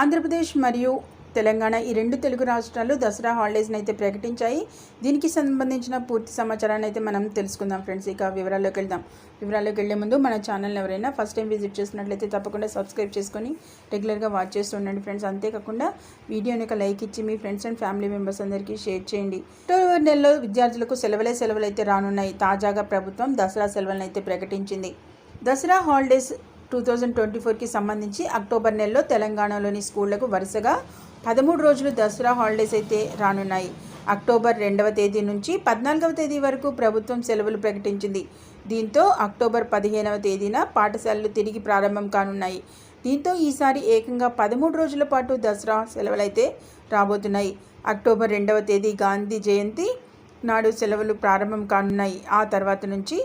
ఆంధ్రప్రదేశ్ మరియు తెలంగాణ ఈ రెండు తెలుగు రాష్ట్రాలు దసరా హాలిడేస్ని అయితే ప్రకటించాయి. దీనికి సంబంధించిన పూర్తి సమాచారాన్ని అయితే మనం తెలుసుకుందాం ఫ్రెండ్స్. ఇక వివరాల్లోకి వెళ్దాం. వివరాల్లోకి వెళ్ళే ముందు మన ఛానల్ ఎవరైనా ఫస్ట్ టైం విజిట్ చేసినట్లయితే తప్పకుండా సబ్స్క్రైబ్ చేసుకొని రెగ్యులర్గా వాచ్ చేస్తూ ఉండండి ఫ్రెండ్స్. అంతేకాకుండా వీడియోని ఒక లైక్ ఇచ్చి మీ ఫ్రెండ్స్ అండ్ ఫ్యామిలీ మెంబర్స్ అందరికీ షేర్ చేయండి. అక్టోబర్ నెలలో విద్యార్థులకు సెలవులే సెలవులు అయితే రానున్నాయి. తాజాగా ప్రభుత్వం దసరా సెలవులను అయితే ప్రకటించింది. Dasara holidays two thousand twenty ఫోర్కి సంబంధించి అక్టోబర్ నెలలో తెలంగాణలోని స్కూళ్ళకు వరుసగా పదమూడు రోజులు దసరా హాలిడేస్ అయితే రానున్నాయి. అక్టోబర్ రెండవ తేదీ నుంచి పద్నాలుగవ తేదీ వరకు ప్రభుత్వం సెలవులు ప్రకటించింది. దీంతో అక్టోబర్ పదిహేనవ తేదీన పాఠశాలలు తిరిగి ప్రారంభం కానున్నాయి. దీంతో ఈసారి ఏకంగా పదమూడు రోజుల పాటు దసరా సెలవులైతే రాబోతున్నాయి. అక్టోబర్ రెండవ తేదీ గాంధీ జయంతి నాడు సెలవులు ప్రారంభం కానున్నాయి. ఆ తర్వాత నుంచి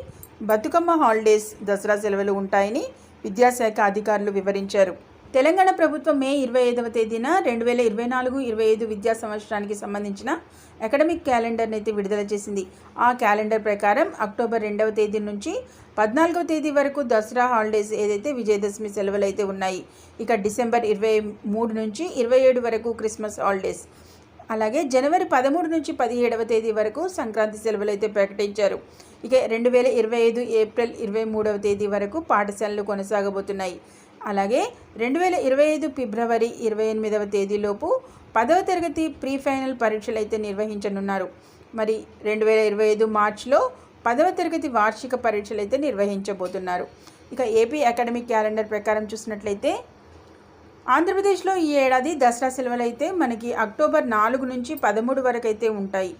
బతుకమ్మ హాలిడేస్ దసరా సెలవులు ఉంటాయని విద్యాశాఖ అధికారులు వివరించారు. తెలంగాణ ప్రభుత్వం మే ఇరవై ఐదవ తేదీన రెండు వేల ఇరవై నాలుగు ఇరవై ఐదు విద్యా సంవత్సరానికి సంబంధించిన అకాడమిక్ క్యాలెండర్ని అయితే విడుదల చేసింది. ఆ క్యాలెండర్ ప్రకారం అక్టోబర్ రెండవ తేదీ నుంచి పద్నాలుగవ తేదీ వరకు దసరా హాలిడేస్ ఏదైతే విజయదశమి సెలవులు అయితే ఉన్నాయి. ఇక డిసెంబర్ ఇరవై మూడు నుంచి ఇరవై ఏడు వరకు క్రిస్మస్ హాలిడేస్. అలాగే జనవరి పదమూడు నుంచి పదిహేడవ తేదీ వరకు సంక్రాంతి సెలవులు అయితే ప్రకటించారు. ఇక రెండు వేల ఇరవై ఐదు ఏప్రిల్ ఇరవై మూడవ తేదీ వరకు పాఠశాలలు కొనసాగబోతున్నాయి. అలాగే రెండు వేల ఇరవై ఐదు ఫిబ్రవరి ఇరవై ఎనిమిదవ తేదీలోపు పదవ తరగతి ప్రీ ఫైనల్ పరీక్షలు అయితే నిర్వహించనున్నారు. మరి రెండు వేల ఇరవై ఐదు మార్చిలో పదవ తరగతి వార్షిక పరీక్షలు అయితే నిర్వహించబోతున్నారు. ఇక ఏపీ అకాడమిక్ క్యాలెండర్ ప్రకారం చూసినట్లయితే ఆంధ్రప్రదేశ్లో ఈ ఏడాది దసరా సెలవులు అయితే మనకి అక్టోబర్ నాలుగు నుంచి పదమూడు వరకు అయితే ఉంటాయి.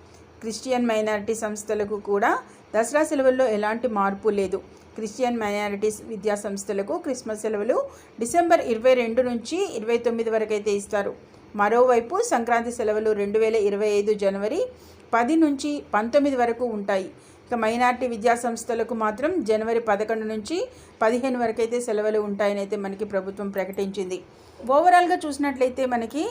క్రిస్టియన్ మైనారిటీ సంస్థలకు కూడా దసరా సెలవుల్లో ఎలాంటి మార్పు లేదు. క్రిస్టియన్ మైనారిటీస్ విద్యా సంస్థలకు క్రిస్మస్ సెలవులు డిసెంబర్ ఇరవై రెండు నుంచి ఇరవై తొమ్మిది వరకు అయితే ఇస్తారు. మరోవైపు సంక్రాంతి సెలవులు రెండు వేల ఇరవై ఐదు జనవరి పది నుంచి పంతొమ్మిది వరకు ఉంటాయి. ఇక మైనార్టీ విద్యా సంస్థలకు మాత్రం జనవరి పదకొండు నుంచి పదిహేను వరకు అయితే సెలవులు ఉంటాయని అయితే మనకి ప్రభుత్వం ప్రకటించింది. ఓవరాల్గా చూసినట్లయితే మనకి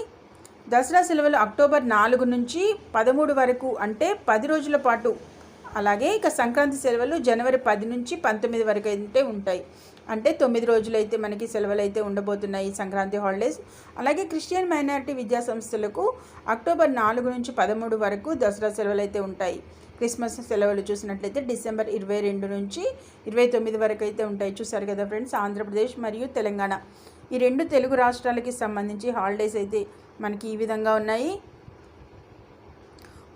దసరా సెలవులు అక్టోబర్ నాలుగు నుంచి పదమూడు వరకు అంటే పది రోజుల పాటు అలాగే ఇక సంక్రాంతి సెలవులు జనవరి పది నుంచి పంతొమ్మిది వరకు అయితే ఉంటాయి. అంటే తొమ్మిది రోజులు అయితే మనకి సెలవులు అయితే ఉండబోతున్నాయి సంక్రాంతి హాలిడేస్. అలాగే క్రిస్టియన్ మైనారిటీ విద్యా సంస్థలకు అక్టోబర్ నాలుగు నుంచి పదమూడు వరకు దసరా సెలవులు అయితే ఉంటాయి. క్రిస్మస్ సెలవులు చూసినట్లయితే డిసెంబర్ ఇరవై రెండు నుంచి ఇరవై తొమ్మిది వరకు అయితే ఉంటాయి. చూసారు కదా ఫ్రెండ్స్ ఆంధ్రప్రదేశ్ మరియు తెలంగాణ. ఈ రెండు తెలుగు రాష్ట్రాలకి సంబంధించి హాలిడేస్ అయితే మనకి ఈ విధంగా ఉన్నాయి.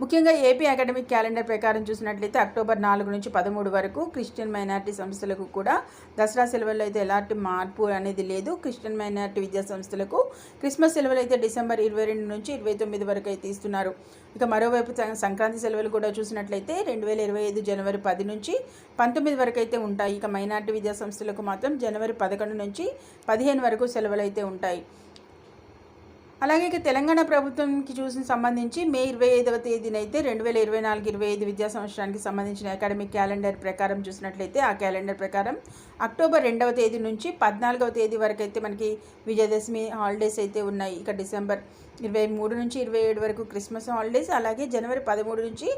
ముఖ్యంగా ఏపీ అకాడమిక్ క్యాలెండర్ ప్రకారం చూసినట్లయితే అక్టోబర్ నాలుగు నుంచి పదమూడు వరకు క్రిస్టియన్ మైనార్టీ సంస్థలకు కూడా దసరా సెలవుల్లో అయితే ఎలాంటి మార్పు అనేది లేదు. క్రిస్టియన్ మైనార్టీ విద్యా సంస్థలకు క్రిస్మస్ సెలవులు అయితే డిసెంబర్ ఇరవై రెండు నుంచి ఇరవై తొమ్మిది వరకు అయితే ఇస్తున్నారు. ఇక మరోవైపు సంక్రాంతి సెలవులు కూడా చూసినట్లయితే రెండు వేల ఇరవై ఐదు జనవరి పది నుంచి పంతొమ్మిది వరకు అయితే ఉంటాయి. ఇక మైనార్టీ విద్యా సంస్థలకు మాత్రం జనవరి పదకొండు నుంచి పదిహేను వరకు సెలవులు అయితే ఉంటాయి. అలాగే ఇక తెలంగాణ ప్రభుత్వంకి చూసిన సంబంధించి మే ఇరవై ఐదవ తేదీనైతే రెండు వేల ఇరవై నాలుగు ఇరవై ఐదు విద్యా సంవత్సరానికి సంబంధించిన అకాడమిక్ క్యాలెండర్ ప్రకారం చూసినట్లయితే ఆ క్యాలెండర్ ప్రకారం అక్టోబర్ రెండవ తేదీ నుంచి పద్నాలుగవ తేదీ వరకు అయితే మనకి విజయదశమి హాలిడేస్ అయితే ఉన్నాయి. ఇక డిసెంబర్ ఇరవై మూడు నుంచి ఇరవై ఏడు వరకు క్రిస్మస్ హాలిడేస్ అలాగే జనవరి పదమూడు నుంచి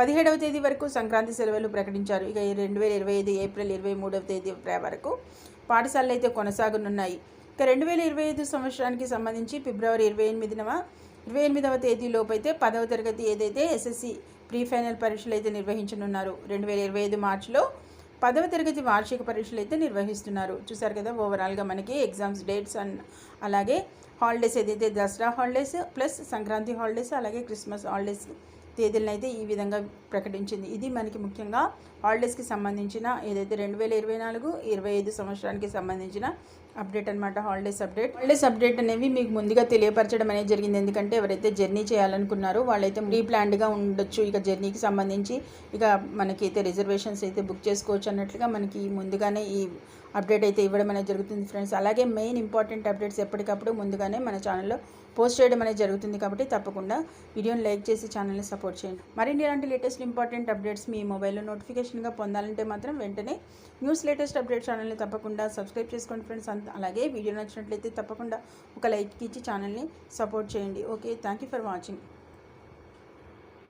పదిహేడవ తేదీ వరకు సంక్రాంతి సెలవులు ప్రకటించారు. ఇక రెండు వేల ఇరవై ఐదు ఏప్రిల్ ఇరవై మూడవ తేదీ వరకు పాఠశాలలు అయితే కొనసాగనున్నాయి. ఇక రెండు వేల ఇరవై ఐదు సంవత్సరానికి సంబంధించి ఫిబ్రవరి ఇరవై ఎనిమిదినవ ఇరవై ఎనిమిదవ తేదీలోపు అయితే పదవ తరగతి ఏదైతే ఎస్ఎస్సి ప్రీ ఫైనల్ పరీక్షలు అయితే నిర్వహించనున్నారు. రెండు వేల ఇరవై ఐదు మార్చిలో పదవ తరగతి వార్షిక పరీక్షలు అయితే నిర్వహిస్తున్నారు. చూసారు కదా ఓవరాల్గా మనకి ఎగ్జామ్స్ డేట్స్ అండ్ అలాగే హాలిడేస్ ఏదైతే Dasara holidays plus Sankranti holidays అలాగే క్రిస్మస్ హాలిడేస్ తేదీలను అయితే ఈ విధంగా ప్రకటించింది. ఇది మనకి ముఖ్యంగా హాలిడేస్కి సంబంధించిన ఏదైతే రెండు వేల ఇరవై నాలుగు ఇరవై ఐదు సంవత్సరానికి సంబంధించిన అప్డేట్ అనమాట హాలిడేస్ అప్డేట్. హాలిడేస్ అప్డేట్ అనేవి మీకు ముందుగా తెలియపరచడం అనేది జరిగింది. ఎందుకంటే ఎవరైతే జర్నీ చేయాలనుకున్నారో వాళ్ళైతే ప్రీ ప్లాన్డ్గా ఉండొచ్చు. ఇక జర్నీకి సంబంధించి ఇక మనకైతే రిజర్వేషన్స్ అయితే బుక్ చేసుకోవచ్చు అన్నట్లుగా మనకి ముందుగానే ఈ అప్డేట్ అయితే ఇవ్వడం అనేది జరుగుతుంది ఫ్రెండ్స్. అలాగే మెయిన్ ఇంపార్టెంట్ అప్డేట్స్ ఎప్పటికప్పుడు ముందుగానే మన ఛానల్లో పోస్ట్ చేయడం అనేది జరుగుతుంది కాబట్టి తప్పకుండా వీడియోని లైక్ చేసి ఛానల్ని సపోర్ట్ చేయండి. మరిన్ని ఇలాంటి లేటెస్ట్ ఇంపార్టెంట్ అప్డేట్స్ మీ మొబైల్లో నోటిఫికేషన్గా పొందాలంటే మాత్రం వెంటనే న్యూస్ లేటెస్ట్ అప్డేట్ ఛానల్ని తప్పకుండా సబ్స్క్రైబ్ చేసుకోండి ఫ్రెండ్స్. అలాగే వీడియో నచ్చినట్లయితే తప్పకుండా ఒక లైక్ ఇచ్చి ఛానల్ని సపోర్ట్ చేయండి. Okay thank you for watching.